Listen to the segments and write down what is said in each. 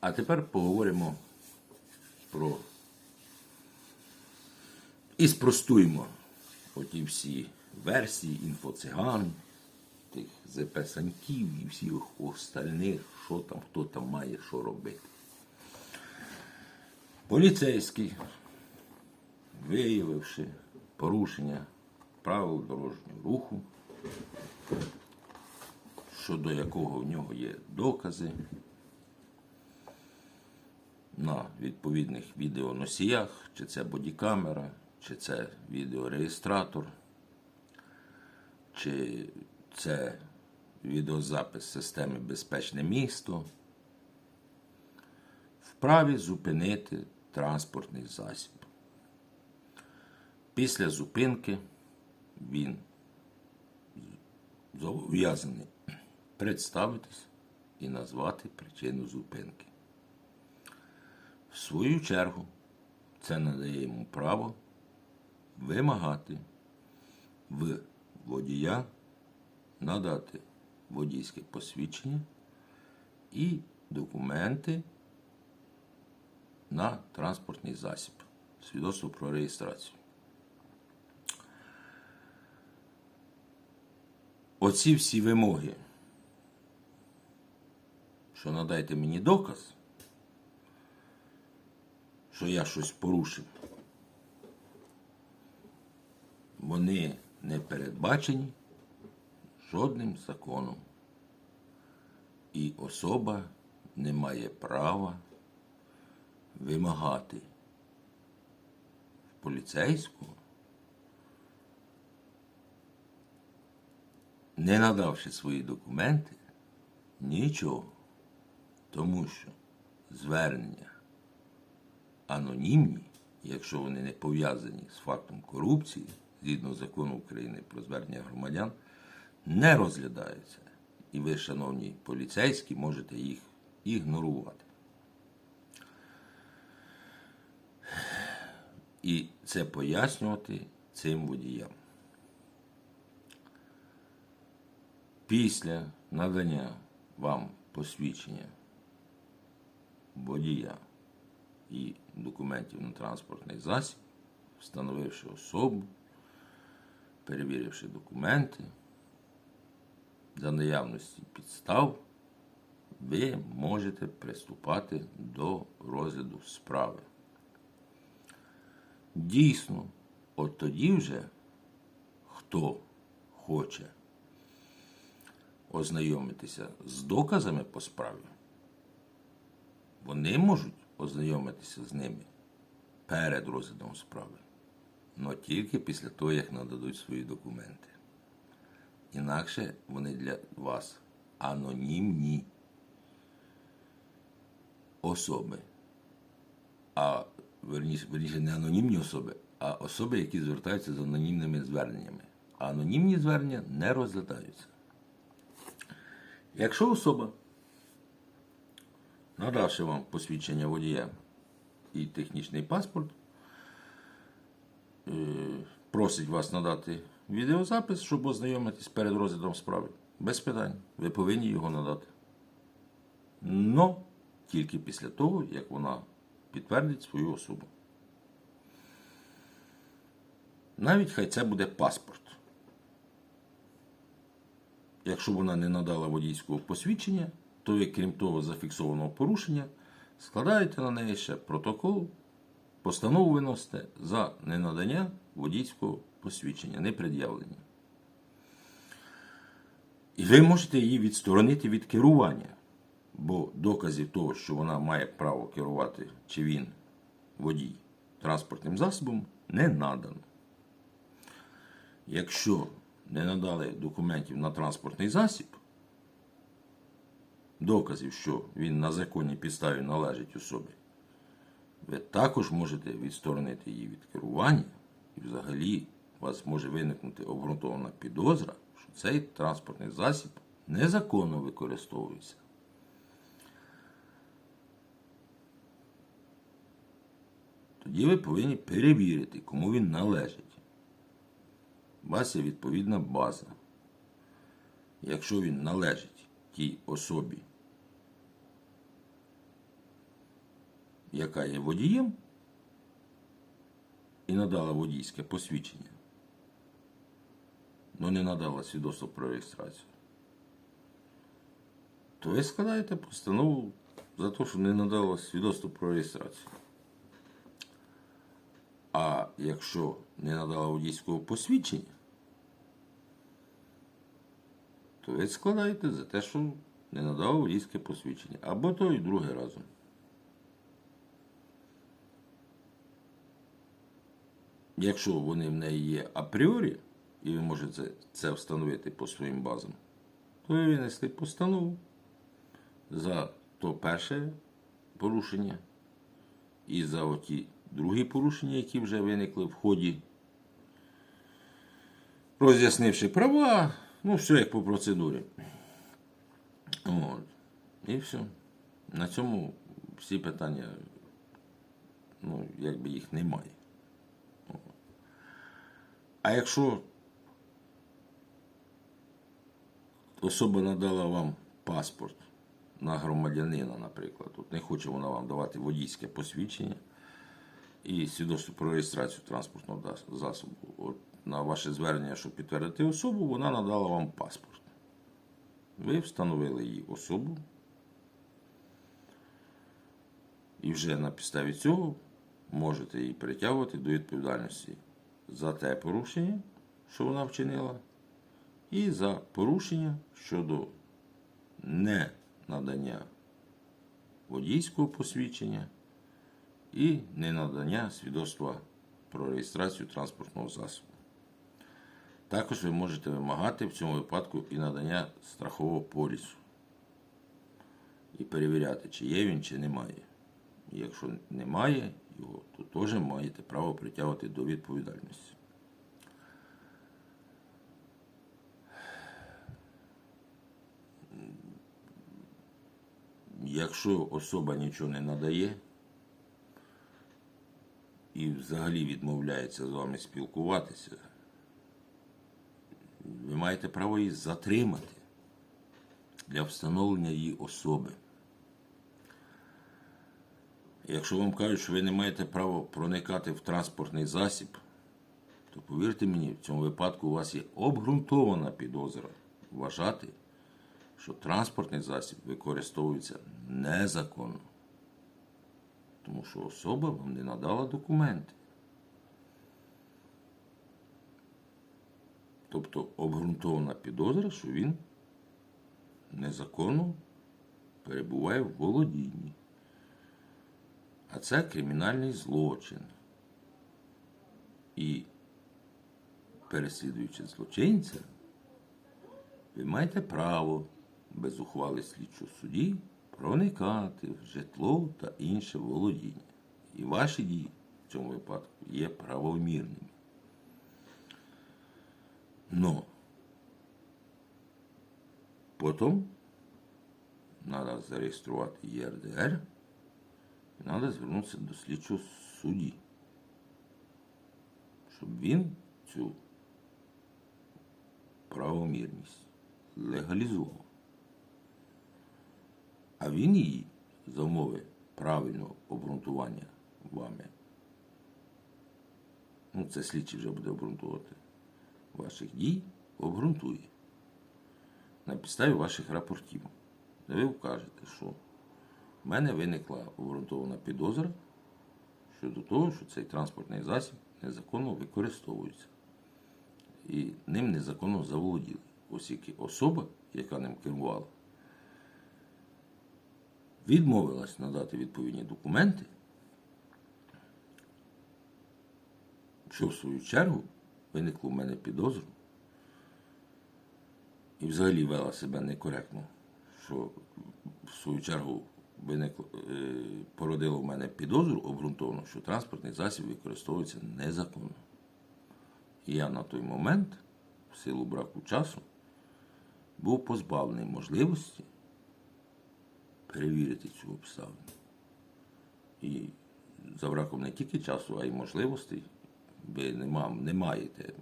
А тепер поговоримо про і спростуємо оті всі версії інфоциган, тих записаньків і всіх остальних, що там, хто там має що робити. Поліцейський, виявивши порушення правил дорожнього руху, щодо якого в нього є докази на відповідних відеоносіях, чи це бодікамера, чи це відеореєстратор, чи це відеозапис системи Безпечне місто, вправі зупинити транспортний засіб. Після зупинки він зобов'язаний представитись і назвати причину зупинки. Свою чергу, це надає йому право вимагати в водія надати водійське посвідчення і документи на транспортний засіб, свідоцтво про реєстрацію. Оці всі вимоги, що надайте мені доказ, що я щось порушив, вони не передбачені жодним законом. І особа не має права вимагати поліцейського, не надавши свої документи, нічого. Тому що звернення анонімні, якщо вони не пов'язані з фактом корупції, згідно закону України про звернення громадян, не розглядаються. І ви, шановні поліцейські, можете їх ігнорувати. І це пояснювати цим водіям. Після надання вам посвідчення водія і документів на транспортний засіб, встановивши особу, перевіривши документи, за наявності підстав, ви можете приступати до розгляду справи. Дійсно, от тоді вже хто хоче ознайомитися з доказами по справі, вони можуть ознайомитися з ними перед розглядом справи, але тільки після того, як нададуть свої документи. Інакше вони для вас анонімні особи. А верніше, верніше не анонімні особи, а особи, які звертаються з анонімними зверненнями. А анонімні звернення не розглядаються. Якщо особа, надавши вам посвідчення водія і технічний паспорт, е, просить вас надати відеозапис, щоб ознайомитись перед розглядом справи. Без питань. Ви повинні його надати. Но тільки після того, як вона підтвердить свою особу. Навіть хай це буде паспорт. Якщо вона не надала водійського посвідчення, то ви, крім того зафіксованого порушення, складаєте на неї ще протокол, постанову виносите за ненадання водійського посвідчення, непред'явлення. І ви можете її відсторонити від керування, бо доказів того, що вона має право керувати, чи він водій транспортним засобом, не надано. Якщо не надали документів на транспортний засіб, доказів, що він на законній підставі належить особі, ви також можете відсторонити її від керування, і взагалі у вас може виникнути обґрунтована підозра, що цей транспортний засіб незаконно використовується. Тоді ви повинні перевірити, кому він належить. У вас є відповідна база. Якщо він належить тій особі, яка є водієм, і надала водійське посвідчення, але не надала свідоцтво про реєстрацію, то ви складаєте постанову за те, що не надала свідоцтво про реєстрацію. А якщо не надала водійського посвідчення, то ви складаєте за те, що не надала водійське посвідчення. Або то і друге разом. Якщо вони в неї є апріорі, і ви можете це встановити по своїм базам, то ви винесли постанову за то перше порушення і за оті другі порушення, які вже виникли в ході, роз'яснивши права, ну, все як по процедурі. От. І все. На цьому всі питання, ну, якби їх немає. От. А якщо особа надала вам паспорт на громадянина, наприклад, от не хоче вона вам давати водійське посвідчення і свідоцтво про реєстрацію транспортного засобу. От на ваше звернення, щоб підтвердити особу, вона надала вам паспорт. Ви встановили її особу. І вже на підставі цього можете її притягувати до відповідальності за те порушення, що вона вчинила, і за порушення щодо не надання водійського посвідчення і ненадання свідоцтва про реєстрацію транспортного засобу. Також ви можете вимагати в цьому випадку і надання страхового полісу. І перевіряти, чи є він, чи немає. І якщо немає його, то теж маєте право притягувати до відповідальності. Якщо особа нічого не надає і взагалі відмовляється з вами спілкуватися, ви маєте право її затримати для встановлення її особи. Якщо вам кажуть, що ви не маєте права проникати в транспортний засіб, то повірте мені, в цьому випадку у вас є обґрунтована підозра вважати, що транспортний засіб використовується незаконно. Тому що особа вам не надала документи. Тобто обґрунтована підозра, що він незаконно перебуває в володінні. А це кримінальний злочин. І переслідуючи злочинця, ви маєте право без ухвали слідчого судді проникати в житло та інше володіння. І ваші дії в цьому випадку є правомірними. Но потім треба зареєструвати ЄРДР і треба звернутися до слідчого судді, щоб він цю правомірність легалізував. А він її за умови правильного обґрунтування вами. Ну, це слідчий вже буде обґрунтувати ваших дій, обґрунтує на підставі ваших рапортів. Де ви вкажете, що в мене виникла обґрунтована підозра щодо того, що цей транспортний засіб незаконно використовується. І ним незаконно заволоділи. Оскільки особа, яка ним керувала, відмовилась надати відповідні документи, що в свою чергу виникло в мене підозру і взагалі вела себе некоректно, що в свою чергу виникло, е, породило в мене підозру обґрунтовано, що транспортний засіб використовується незаконно. І я на той момент, в силу браку часу, був позбавлений можливості перевірити цю обставину. І за браком не тільки часу, а й можливостей ви нема, не маєте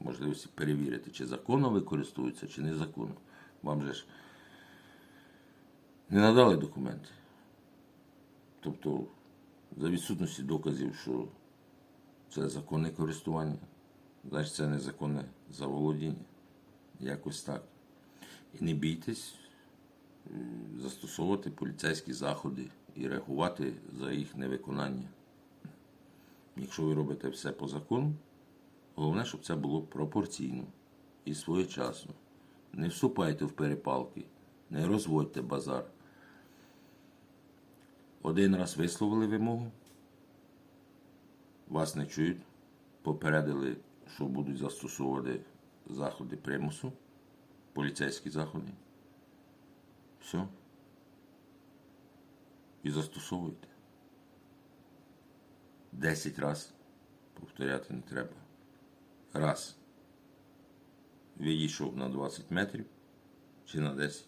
можливості перевірити, чи законно використовується, чи незаконно. Вам же ж не надали документи. Тобто За відсутності доказів, що це законне користування, значить це незаконне заволодіння. Якось так. І не бійтесь застосовувати поліцейські заходи і реагувати за їх невиконання. Якщо ви робите все по закону, головне, щоб це було пропорційно і своєчасно. Не вступайте в перепалки, не розводьте базар. Один раз висловили вимогу, вас не чують, попередили, що будуть застосовувати заходи примусу, поліцейські заходи. Все. І застосовуйте. Десять раз повторяти не треба. Раз. Відійшов на 20 метрів чи на 10.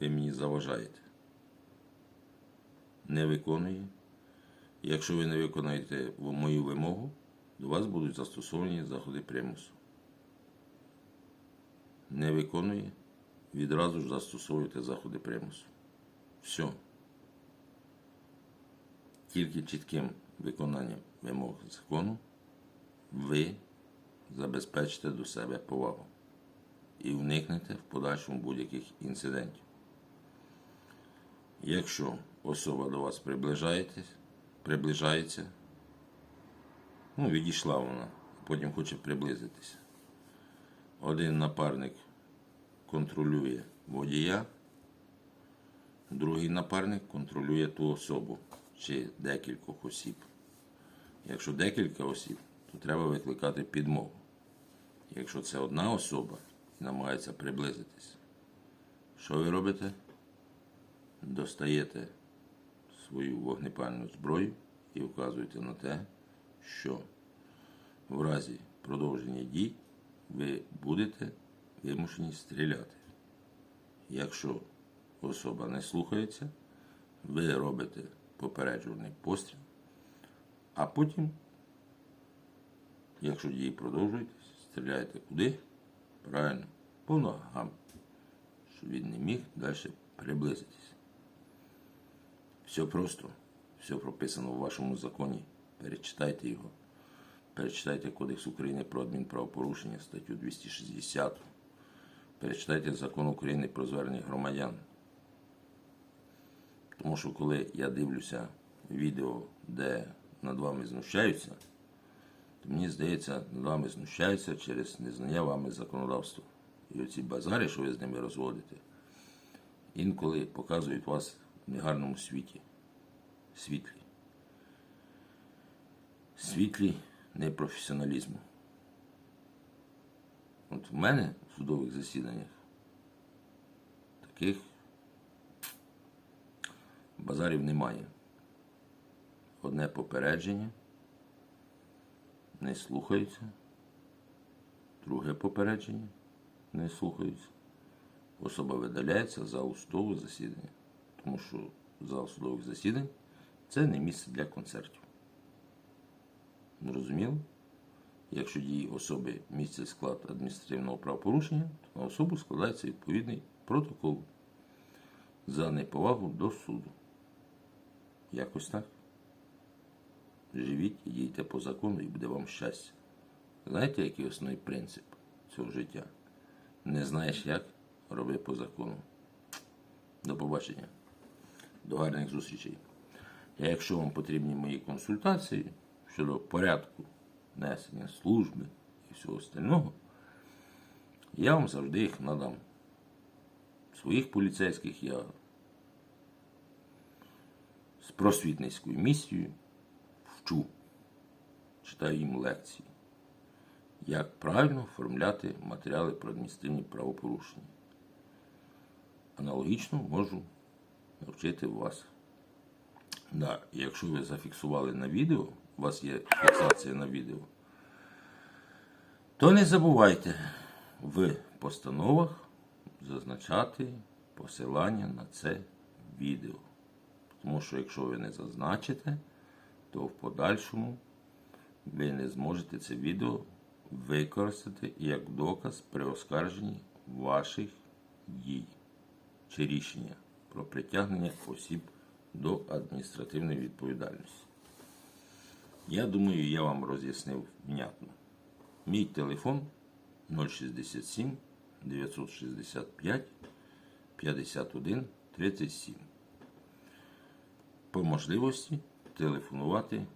Ви мені заважаєте. Не виконує. Якщо ви не виконаєте мою вимогу, до вас будуть застосовані заходи примусу. Не виконує, відразу ж застосовуєте заходи примусу. Все. Тільки чітким виконанням вимог закону ви забезпечите до себе повагу і уникнете в подальшому будь-яких інцидентів. Якщо особа до вас приближається, ну, відійшла вона, потім хоче приблизитися. Один напарник контролює водія, другий напарник контролює ту особу чи декількох осіб. Якщо декілька осіб, то треба викликати підмогу. Якщо це одна особа і намагається приблизитись, що ви робите? Достаєте свою вогнепальну зброю і вказуєте на те, що в разі продовження дій ви будете вимушені стріляти. Якщо особа не слухається, ви робите попереджувальний постріл, а потім, якщо дії продовжуєтесь, стріляєте куди? Правильно, по ногам, щоб він не міг далі приблизитись. Все просто, все прописано в вашому законі. Перечитайте його. Перечитайте Кодекс України про адмінправопорушення, статтю 260. Перечитайте закон України про звернення громадян. Тому що коли я дивлюся відео, де над вами знущаються, то мені здається, над вами знущаються через незнання вами законодавства. І оці базари, що ви з ними розводите, інколи показують вас в негарному світі. Світлі. Світлі непрофесіоналізму. От в мене в судових засіданнях таких базарів немає. Одне попередження, не слухаються. Друге попередження, не слухаються. Особа видаляється з залу судового засідання. Тому що зал судових засідань це не місце для концертів. Зрозуміло? Якщо дії особи містять склад адміністративного правопорушення, то на особу складається відповідний протокол за неповагу до суду. Якось так. Живіть і дійте по закону і буде вам щастя. Знаєте, який основний принцип цього життя? Не знаєш як? Роби по закону. До побачення. До гарних зустрічей. А якщо вам потрібні мої консультації щодо порядку несення служби і всього остального, я вам завжди їх надам. Своїх поліцейських я з просвітницькою місією вчу, читаю їм лекції, як правильно оформляти матеріали про адміністративні правопорушення. Аналогічно можу навчити вас. Да, якщо ви зафіксували на відео, у вас є фіксація на відео, то не забувайте в постановах зазначати посилання на це відео. Тому що якщо ви не зазначите, то в подальшому ви не зможете це відео використати як доказ при оскарженні ваших дій чи рішення про притягнення осіб до адміністративної відповідальності. Я думаю, я вам роз'яснив внятно. Мій телефон 067 965 51 37. По можливості телефонувати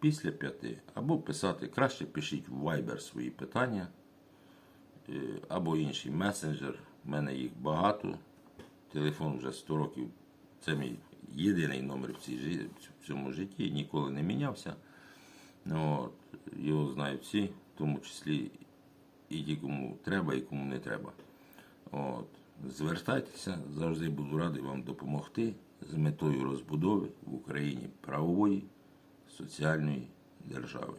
після п'яти або писати краще пишіть в Viber свої питання е, або інший месенджер. У мене їх багато. Телефон вже 100 років. Це мій єдиний номер в, цій, в цьому житті, ніколи не мінявся. Ну, От, його знають всі, в тому числі і ті, кому треба, і кому не треба. От, звертайтеся, завжди буду радий вам допомогти з метою розбудови в Україні правової соціальної держави.